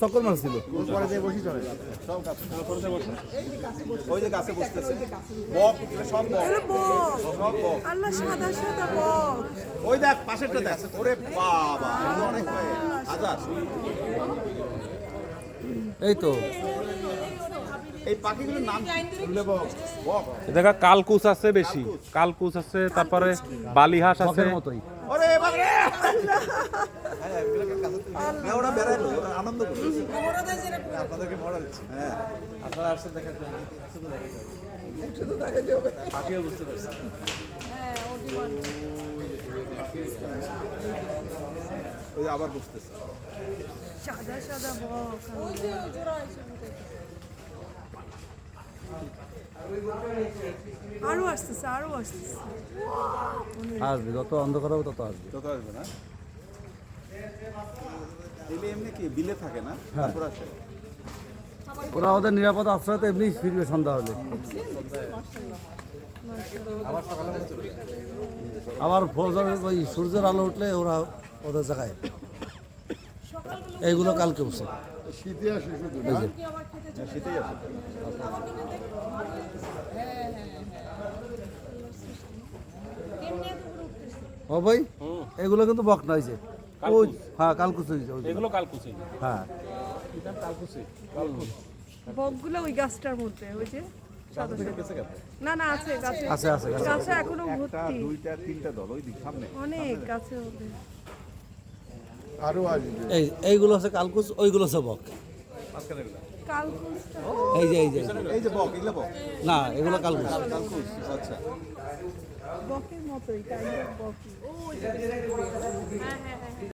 চক্কর মারছিল ওই দেখ পাশেরটা দেখ। ওরে বাবা অনেক হাজার এই তো। দেখা কালকুচ আছে বেশি। কালকুচ আছে তারপরে বালিহাঁস আছে। মতোই। ওরে বেড়াইলো ওরা আনন্দ আপনাদেরকে মজা দিচ্ছে হ্যাঁ আপনারা আসছেন দেখার জন্য শুধু বুঝতে পারছে ওই আবার বুঝতেছে সাদা সাদা বক আরও আসতেছে আরও আসতেছে। আসবে যত অন্ধকার হবে তত আসবে। যত আসবে না? এলে এমনি কি বিলে থাকে না? তারপর আসে? ওরা ওদের নিরাপদ আশ্রয় তো এমনি ফিরবে সন্ধ্যা হলে। আবার ফজর ওই সূর্যের আলো উঠলে ওরা ওদের জায়গায় এইগুলো কালকে উঠছে শীতে আসে শুধু এই যে। হ্যাঁ, শীতেই আসে। ও ভাই এগুলো কিন্তু বক না হয়েছে ওই হ্যাঁ কালকুচ হয়েছে এগুলো কালকুচি হ্যাঁ। বকগুলো ওই গাছটার মধ্যে ওই যে। না না আছে গাছে। আছে, আছে। গাছে। এখনও ভর্তি। দুইটা তিনটা দল ওই দিক সামনে। অনেক গাছে হবে আরও আসবে এই এইগুলো হচ্ছে কালকুস ওইগুলো হচ্ছে বক। এই যে এই যে। এই যে বক এগুলো বক? না এগুলো কালকুচ কালকুস আচ্ছা। বকের মতোই কাইন্ড অফ বকই হ্যাঁ হ্যাঁ হ্যাঁ।